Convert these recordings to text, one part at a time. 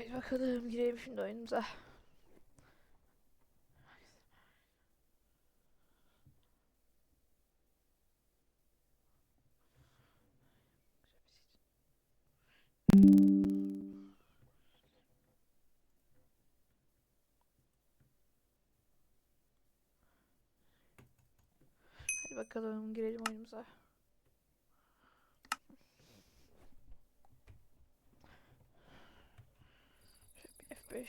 Haydi bakalım girelim şimdi oyunumuza. Hadi bakalım girelim oyunumuza. Şöyle bir F5.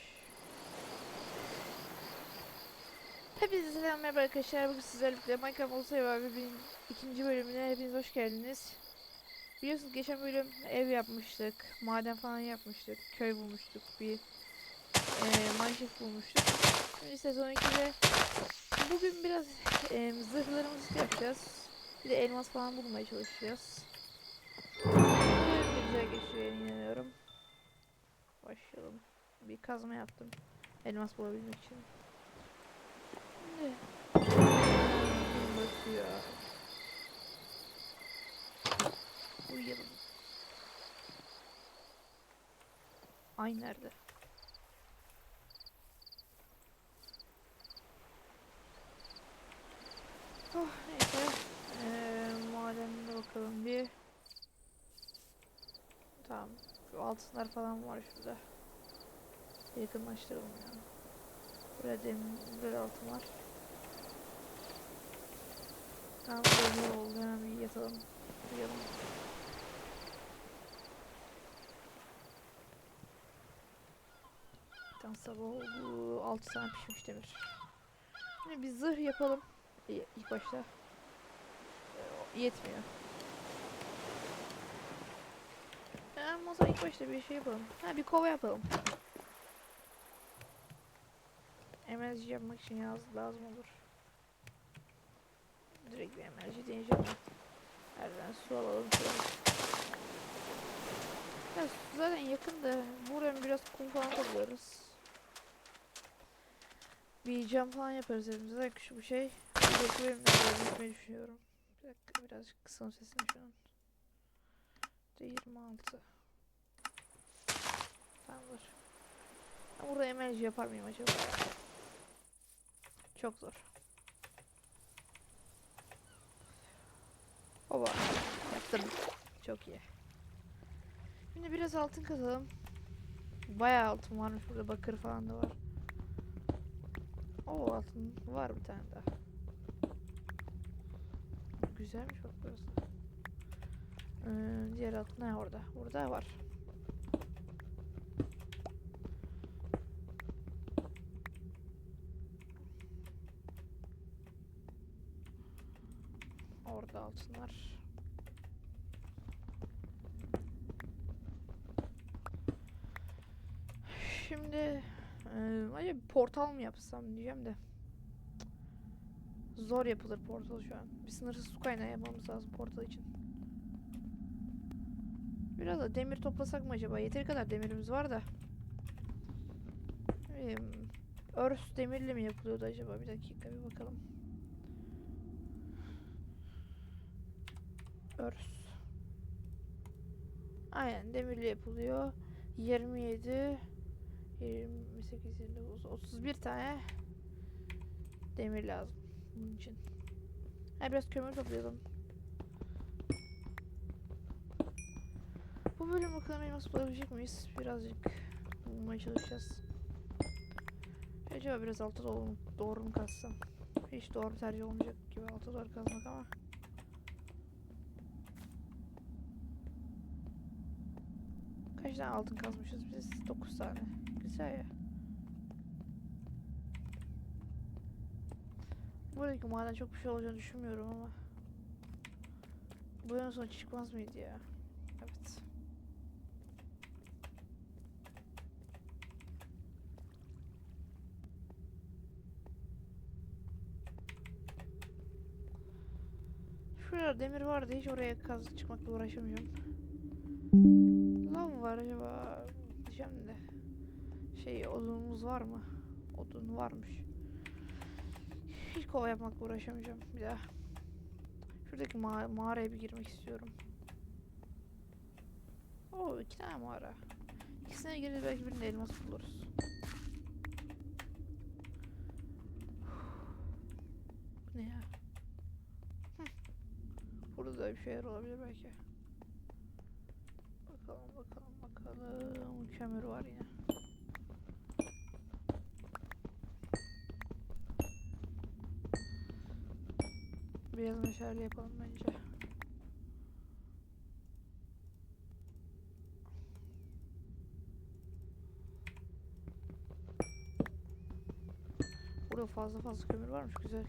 Hepinize selam merhaba arkadaşlar. Bugün sizlerle birlikte Minecraft Olsa Survivor'ın ikinci bölümüne hepiniz hoş geldiniz. Biliyorsunuz geçen bölüm ev yapmıştık, maden falan yapmıştık, köy bulmuştuk, bir e, mineshaft bulmuştuk. Şimdi sezon 2'de bugün biraz e, zırhlarımızı yapacağız. Bir de elmas falan bulmaya çalışacağız. Bölüm güzel geçiyor inanıyorum. Başlayalım. Bir kazma yaptım. Elmas bulabilmek için. Şimdi. Gün batıyor. Uyuyalım. Ay nerede? Oh neyse. Ee, madenine bakalım bir. Tamam. Şu altınlar falan var şurada. Yakınlaştıralım ya. Burada demir, burada altın var. Tamam demir oldu. Hemen bir yatalım. Uyuyalım. Tam sabah oldu. 6 tane pişmiş demir. Şimdi bir zırh yapalım. İlk başta. Ee, Yetmiyor. Ee, o zaman ilk başta bir şey yapalım. Ha bir kova yapalım. Emerji yapmak için yaz lazım olur. Direkt bir emerji deneyeceğim. Nereden su alalım. Ya zaten yakın da buradan biraz kum falan toplarız. Bir cam falan yaparız evimize. Zaten küçük bir şey. Bir de bölümde böyle düşünüyorum. Bir dakika birazcık kısım sesini şu an. De 26. Tamamdır. Ben burada emerji yapar mıyım acaba? Çok zor. Oba. Yaptım. Çok iyi. Şimdi biraz altın kazalım. Bayağı altın varmış burada. Bakır falan da var. O altın var bir tane daha. Güzelmiş bak burası. Ee, diğer altın ne orada? Burada var. Orada altınlar. Şimdi eee acaba bir portal mı yapsam diyeceğim de. Zor yapılır portal şu an. Bir sınırsız su kaynağı yapmamız lazım portal için. Biraz da demir toplasak mı acaba? Yeteri kadar demirimiz var da. Örs demirle mi yapılıyordu acaba? Bir dakika bir bakalım. Örs. Aynen demirle yapılıyor. 27 28 29 31 tane demir lazım bunun için. Ha biraz kömür toplayalım. Bu bölüm bakalım elmas bulabilecek miyiz? Birazcık bulmaya çalışacağız. Acaba biraz alta doğru, doğru mu kazsam? Hiç doğru tercih olmayacak gibi alta doğru kazmak ama. Kaç tane altın kazmışız biz? 9 tane. Güzel ya. Buradaki maden çok bir şey olacağını düşünmüyorum ama. Bu yana sonra çıkmaz mıydı ya? Evet. Şurada demir vardı hiç oraya kazık çıkmakla uğraşamıyorum. Lav var acaba diyeceğim de. Şey odunumuz var mı? Odun varmış. Hiç kova yapmakla uğraşamayacağım bir daha. Şuradaki ma mağaraya bir girmek istiyorum. Oo iki tane mağara. İkisine gireriz belki birinde elmas buluruz. Bu ne ya? Burada da bir şeyler olabilir belki. Bakalım bakalım bakalım. Kömür var yine. Biraz meşale yapalım bence. Burada fazla fazla kömür varmış güzel.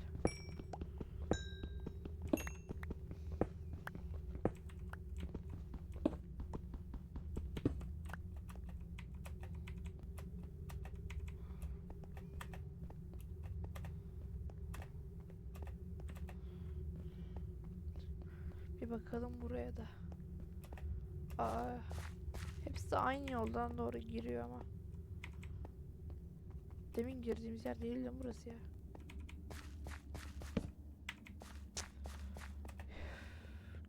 Bir bakalım buraya da. Aa, hepsi de aynı yoldan doğru giriyor ama. Demin girdiğimiz yer değil lan burası ya.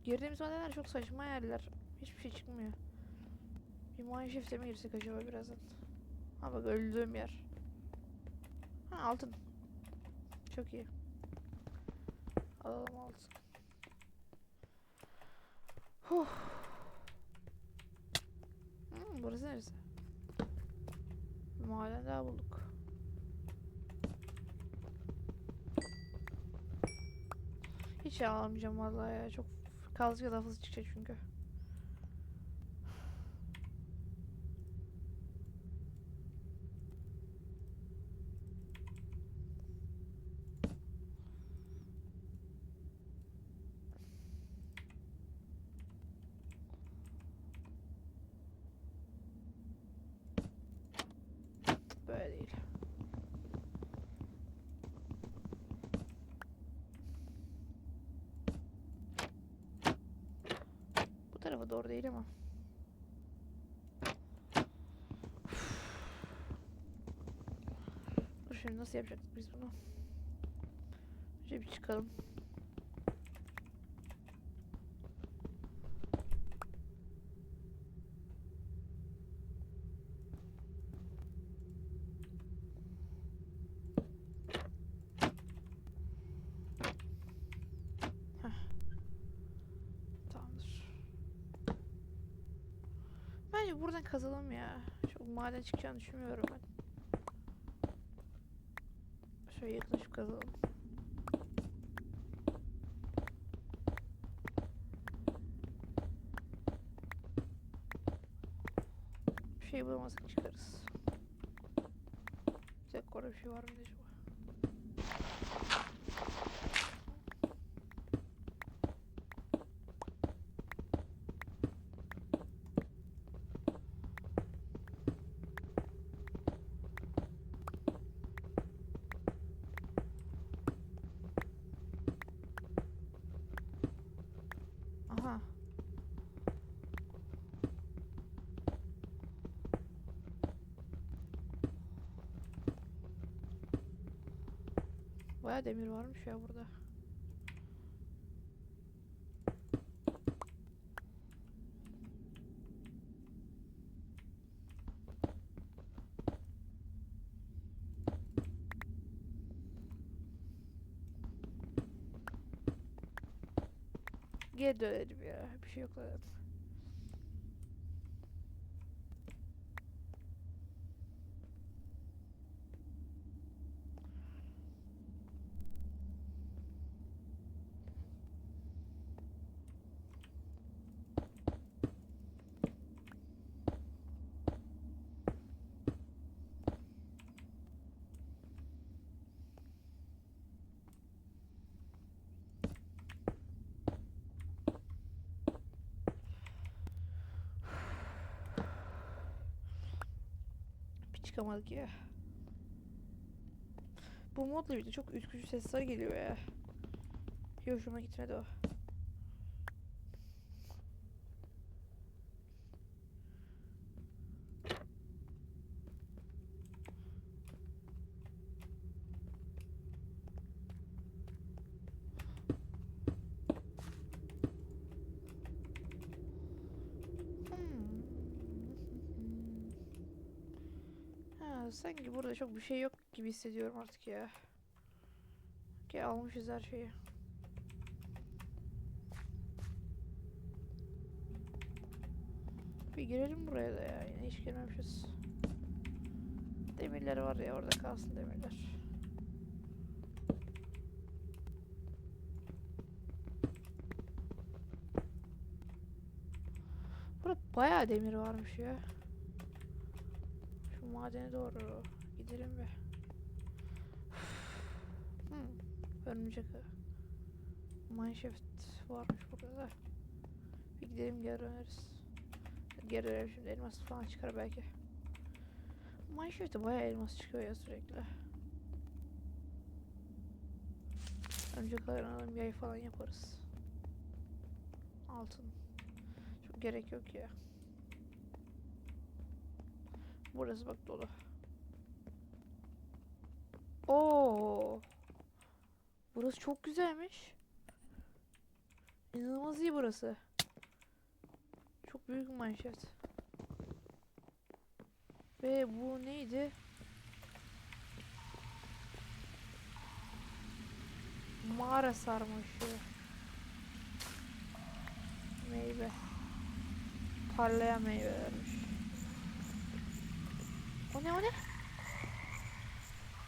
Girdiğimiz madenler çok saçma yerler. Hiçbir şey çıkmıyor. Bir mineshaft'e mi girsek acaba birazdan? Ha bak öldüğüm yer. Ha altın. Çok iyi. Alalım altın. Huh. Hmm, burası neresi? Bir maden daha bulduk. Hiç almayacağım vallahi ya. Çok kalıcı lafız çıkacak çünkü. Böyle değil. Bu tarafa doğru değil ama. Dur şimdi nasıl yapacaktık biz bunu? Önce bir çıkalım. Tamamdır. Bence buradan kazalım ya. Çok maden çıkacağını düşünmüyorum ben. Şöyle yaklaşıp kazalım. Bir şey bulamazsak çıkarız. Dakika orada bir şey var mı acaba? Baya demir varmış ya burada. Geri dönelim ya. Bir şey yok zaten. Bir çıkamadık ya. Bu modla bir de çok ürkütücü sesler geliyor ya. Hiç hoşuma gitmedi o. Hmm. Ya sanki burada çok bir şey yok gibi hissediyorum artık ya. Ki almışız her şeyi. Bir girelim buraya da ya. Yine hiç girmemişiz. Demirler var ya orada kalsın demirler. Burada bayağı demir varmış ya. Şu madene doğru gidelim bir. Hmm, örümcek. Mineshaft varmış burada da. Bir gidelim geri döneriz. Geri dönelim şimdi elmas falan çıkar belki. Mineshaft'te bayağı elmas çıkıyor ya sürekli. Örümcek ağlarını alalım yay falan yaparız. Altın. Çok gerek yok ya. Burası bak dolu. Oo. Burası çok güzelmiş. İnanılmaz iyi burası. Çok büyük manşet. Ve bu neydi? Mağara sarmaşı. Meyve. Parlayan meyvelermiş. O ne o ne?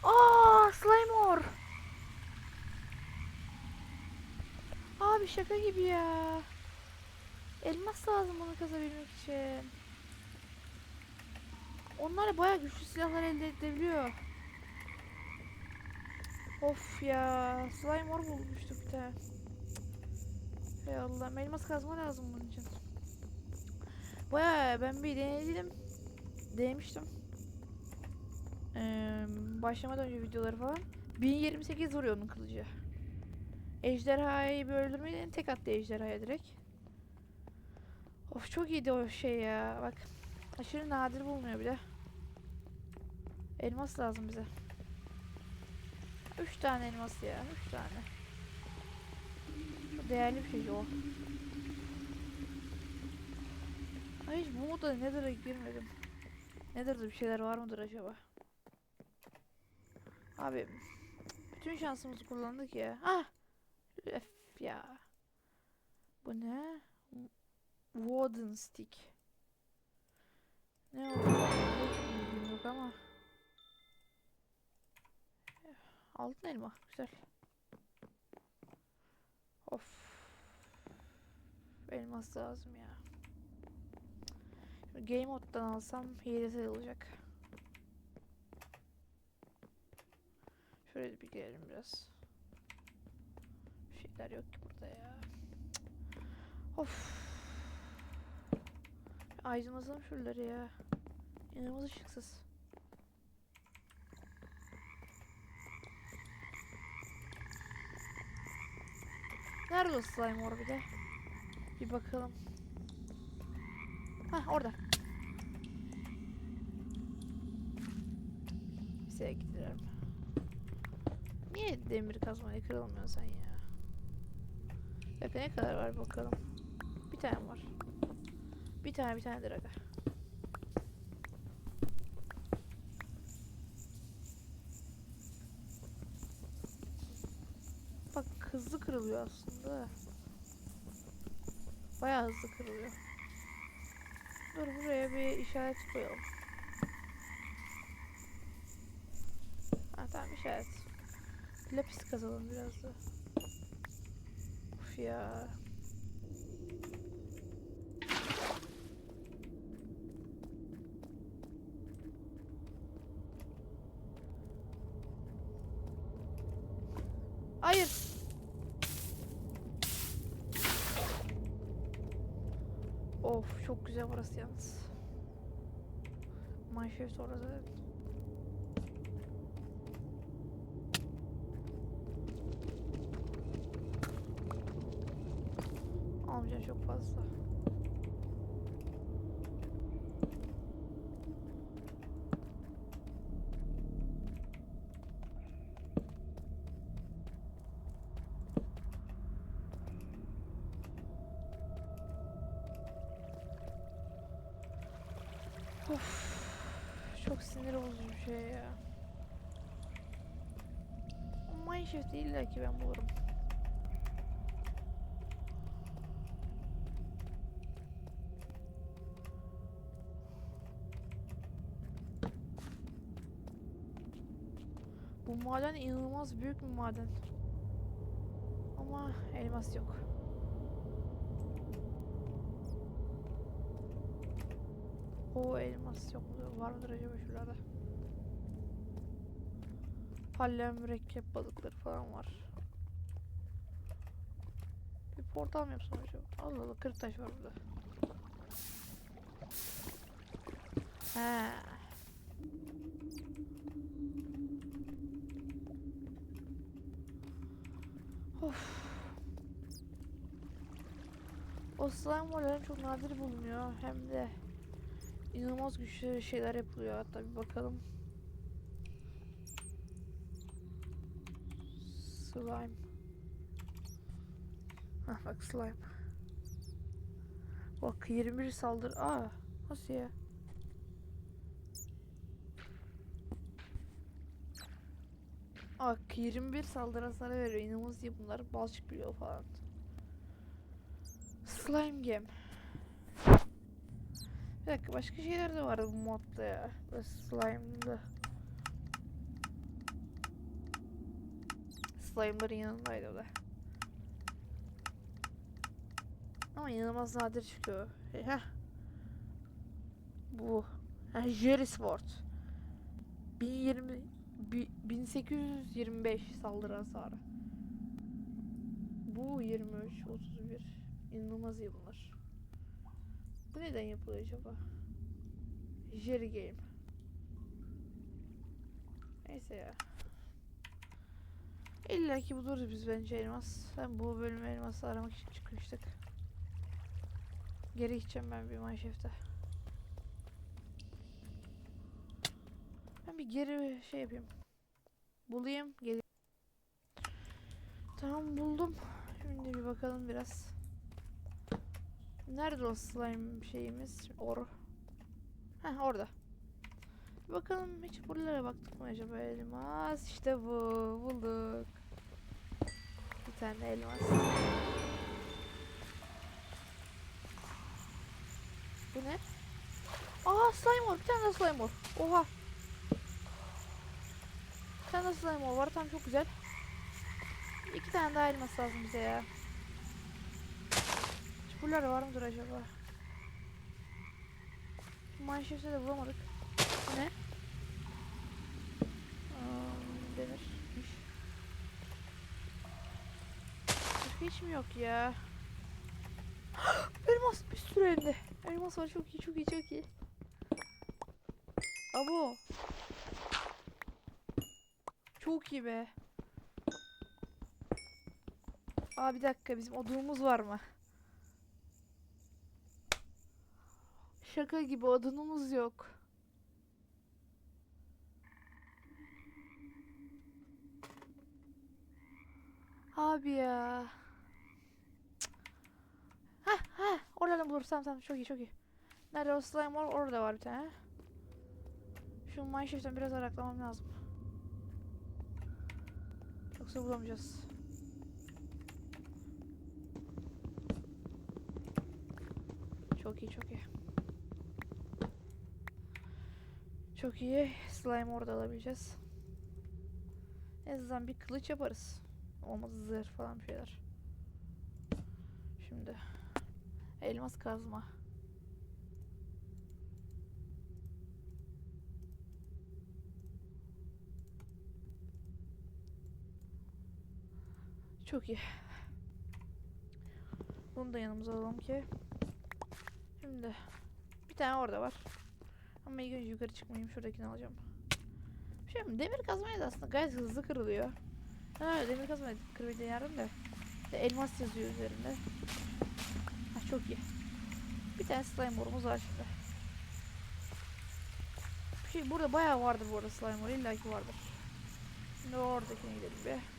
Aa Slimeor. Abi şaka gibi ya. Elmas lazım bunu kazabilmek için. Onlar bayağı güçlü silahlar elde edebiliyor. Of ya. Slimeor bulmuştuk bir tane. Hey Allah'ım elmas kazma lazım bunun için. Bayağı ben bir denedim. Denemiştim. Ee, başlamadan önce videoları falan. 1028 vuruyor onun kılıcı. Ejderhayı bir öldürmeyi tek attı ejderhaya direkt. Of çok iyiydi o şey ya. Bak aşırı nadir bulunuyor bir de. Elmas lazım bize. 3 tane elmas ya. 3 tane. Değerli bir şey o. Ay hiç bu moda Nether'a girmedim. Nether'da bir şeyler var mıdır acaba? Abi bütün şansımızı kullandık ya. Ah! Öf ya. Bu ne? Wooden stick. Ne o? Bilgim yok ama. Altın elma. Güzel. Of. Elmas lazım ya. Şimdi game moddan alsam hile sayılacak. Şöyle bir girelim biraz. Şeyler yok ki burada ya. Of. Aydınlatalım şuraları ya. İnanılmaz ışıksız. Nerede o slime or bir de? Bir bakalım. Hah orada. Bize gidelim. Niye demir kazmaya kırılmıyorsun sen ya? Bakın ne kadar var bakalım. Bir tane var. Bir tane bir tane aga. Bak hızlı kırılıyor aslında. Bayağı hızlı kırılıyor. Dur buraya bir işaret koyalım. Ha tamam işaret. Lapis kazalım biraz da. Of ya. Hayır. Of çok güzel burası yalnız. Mineshaft orada. Almayacağım çok fazla. Çok sinir bozucu şey ya. Mineshaft illa ki ben bulurum. Maden inanılmaz büyük bir maden. Ama elmas yok. O elmas yok? Var mıdır acaba şuralarda? Hallem mürekkep balıkları falan var. Bir portal mı yapsam acaba? Allah Allah kırık taş var burada. He. Of. O slime varların çok nadir bulunuyor. Hem de inanılmaz güçlü şeyler yapılıyor. Hatta bir bakalım. Slime. Hah bak slime. Bak 21 saldır. Aa nasıl ya? Bak 21 saldırı hasarı veriyor. İnanılmaz iyi bunlar. Balçık biliyor falan. Slime game. Bir dakika başka şeyler de vardı bu modda ya. Böyle slime'da. Slime'ların yanındaydı o da. Ama inanılmaz nadir çıkıyor. Heh. Bu. Ha, Jerry Sword. 1020 bi- 1825 saldırı hasarı. Bu 23 31. İnanılmaz iyi bunlar. Bu neden yapılıyor acaba? Jerry Game. Neyse ya. İlla ki buluruz biz bence elmas. Ben bu bölüm elması aramak için çıkmıştık. Geri gideceğim ben bir manşefte. Bir geri şey yapayım. Bulayım, geleyim. Tamam buldum. Şimdi bir bakalım biraz. Nerede o slime şeyimiz? Or. Heh orada. Bakalım hiç buralara baktık mı acaba elmas? İşte bu. Bulduk. Bir tane elmas. Bu ne? Aa slime var. Bir tane daha slime var. Oha. Tane slime var. Tam çok güzel. İki tane daha elmas lazım bize ya. Buralarda var mıdır acaba? Manşefte de bulamadık. Bu ne? Aa, demirmiş. Başka hiç mi yok ya? Elmas bir sürü elde. Elmas var çok iyi çok iyi çok iyi. Abo. Çok iyi be. Aa bir dakika bizim odunumuz var mı? Şaka gibi odunumuz yok. Abi ya. Ha ha oradan buluruz tamam tamam çok iyi çok iyi. Nerede o slime var orada var bir tane. Şu mineshaft'ten biraz araklamam lazım. Yoksa bulamayacağız. Çok iyi çok iyi. Çok iyi. Slime orada alabileceğiz. En azından bir kılıç yaparız. Olmadı zırh falan bir şeyler. Şimdi. Elmas kazma. Çok iyi. Bunu da yanımıza alalım ki. Şimdi bir tane orada var. Ama ilk önce yukarı çıkmayayım. Şuradakini alacağım. Şimdi demir kazmayı da aslında gayet hızlı kırılıyor. Ha demir kazmayı kırmayı denerim de. de. Elmas yazıyor üzerinde. Ha çok iyi. Bir tane slime borumuz var şimdi. Bir şey burada bayağı vardır bu arada slime boru. İlla ki vardır. Şimdi oradakine gidelim bir.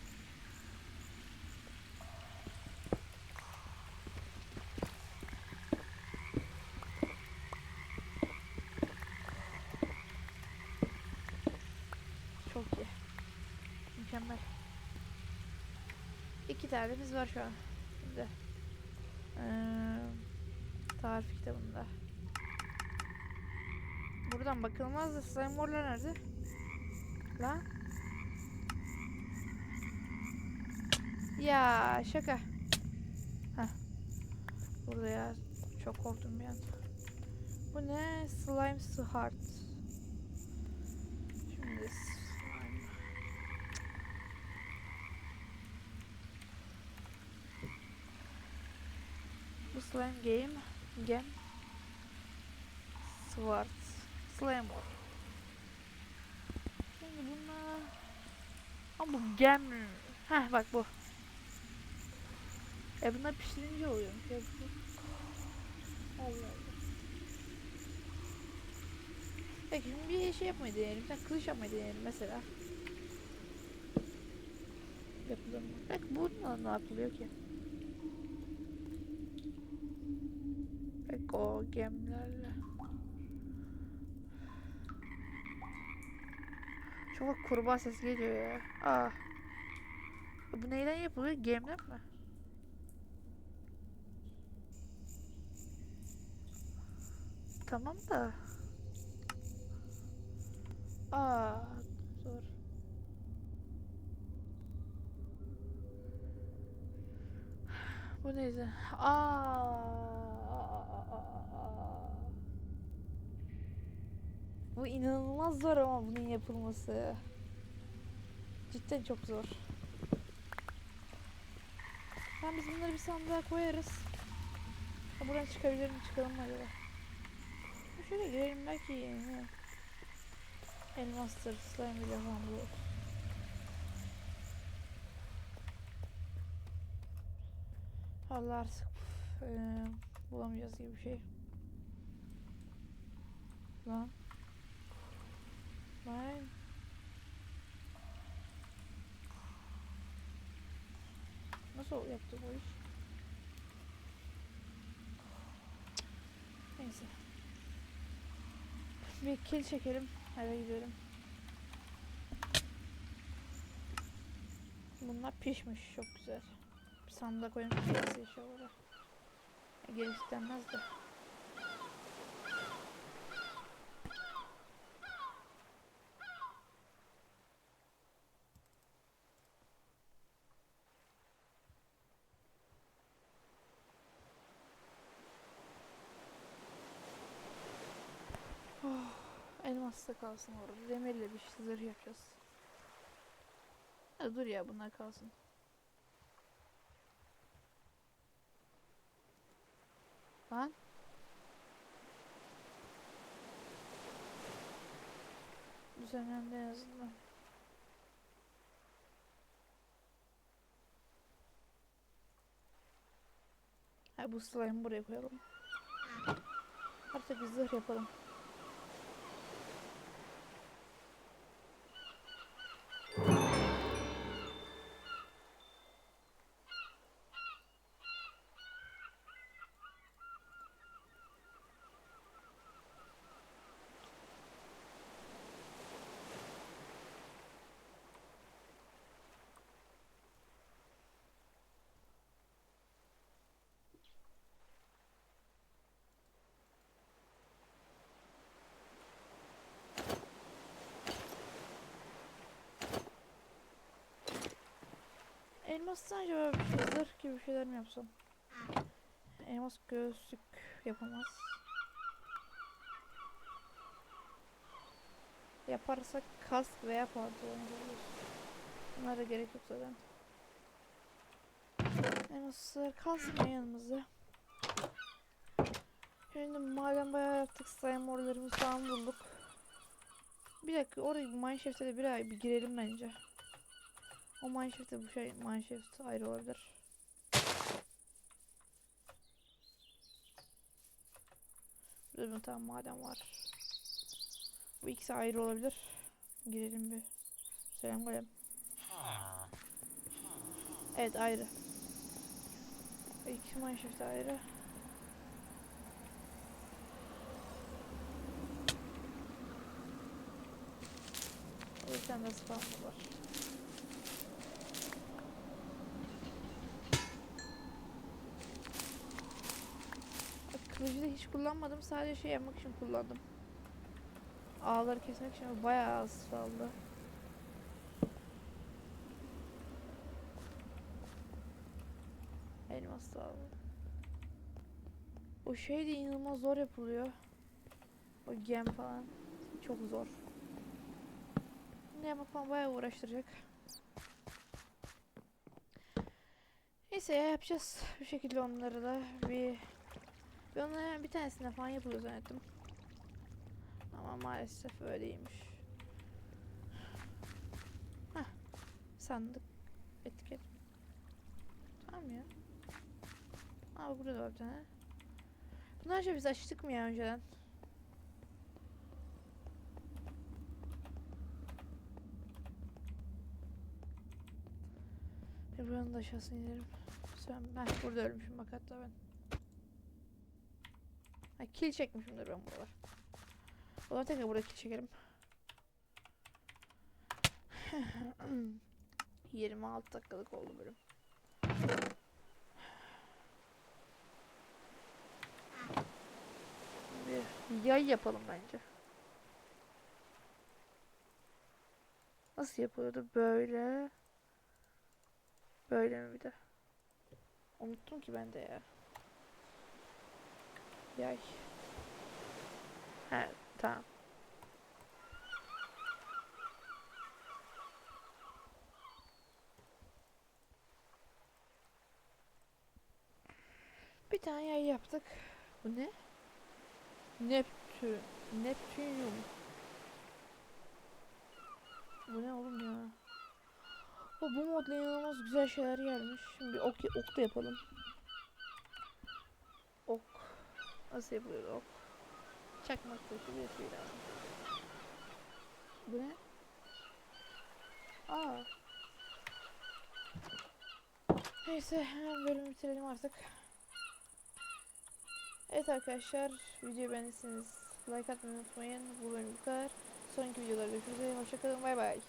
İki tanemiz var şu an. Şimdi. Ee, tarif kitabında. Buradan bakılmaz da slime morlar nerede? Lan. Ya şaka. Heh. Burada ya. Çok korktum bir an. Bu ne? Slime Heart. Şimdi slime. Bu slime game. Game. Sword. Slime. Şimdi bunlar... Ama bu gem. Heh bak bu. E bunlar pişirince bu. Allah Allah. Peki şimdi bir şey yapmayı deneyelim. Sen kılıç yapmayı deneyelim mesela. Yapılır mı? Bak bu ne, ne yapılıyor ki? Bak o gemlerle. Çok kurbağa ses geliyor ya. Aa. Bu neyden yapılıyor? Gemden mi? Tamam da. Aa, zor. Bu neydi? Aa. Bu inanılmaz zor ama bunun yapılması. Cidden çok zor. Ben biz bunları bir sandığa koyarız. Ha, buradan çıkabilir mi çıkalım mı acaba? Şöyle girelim belki yeni. Elmastır, slime bile falan bulur. Allah artık eee, bulamayacağız gibi bir şey. Lan. Lan. Nasıl yaptı bu iş? Neyse. Bir kill çekelim. Eve gidelim. Bunlar pişmiş. Çok güzel. Bir sandığa koyalım. Pişmesi inşallah. Geri istenmez de. Oh, elmas da kalsın orada. Demirle bir şey zırh yapacağız. Ha, dur ya bunlar kalsın. Lan. Düzenlendi en azından. Ha bu slime'ı buraya koyalım. Artık bir zırh yapalım. Elmastan acaba bir şey zırh gibi bir şeyler mi yapsam? Elmas göğüslük yapamaz. Yaparsak kask veya pantolon yapabiliriz. Bunlara gerek yok zaten. Elmaslar kalsın ya yanımızda. Şimdi maden bayağı yaptık. Slime orlarımızı falan bulduk. Bir dakika oraya mineshaft'e de bir bir girelim bence. O mineshaft'e bu şey mineshaft ayrı olabilir. Burada bir tane maden var. Bu ikisi ayrı olabilir. Girelim bir. Selam golem. Evet ayrı. İki mineshaft ayrı. O yüzden de spawner var. Da hiç kullanmadım. Sadece şey yapmak için kullandım. Ağları kesmek için bayağı az kaldı. Elmas da aldım. O şey de inanılmaz zor yapılıyor. O gem falan. Çok zor. Ne falan bayağı uğraştıracak. Neyse ya yapacağız. Bir şekilde onları da bir... Bir onların bir tanesinde falan yapılıyor zannettim. Ama maalesef öyleymiş. Hah. Sandık. Etiket. Tamam ya. Aa burada da var bir tane. Bunlar şey biz açtık mı ya önceden? Buranın da aşağısına inelim. Sen, ben burada ölmüşüm bak hatta ben. Ha, kil çekmişimdir ben buralar. O zaman tekrar burada kil çekelim. 26 dakikalık oldu bölüm. Bir yay yapalım bence. Nasıl yapıyordu? Böyle. Böyle mi bir de? Unuttum ki ben de ya. Yay. He tamam. Bir tane yay yaptık. Bu ne? Neptün. Neptünyum. Bu ne oğlum ya? O bu modla inanılmaz güzel şeyler gelmiş. Şimdi bir ok, ok da yapalım. Nasıl yapılıyor ok? Çakmak taşı bir şey lazım. Bu ne? Aa. Neyse hemen bölümü bitirelim artık. Evet arkadaşlar videoyu beğendiyseniz like atmayı unutmayın. Bu bölüm bu kadar. Sonraki videolarda görüşürüz. Hoşçakalın bay bay.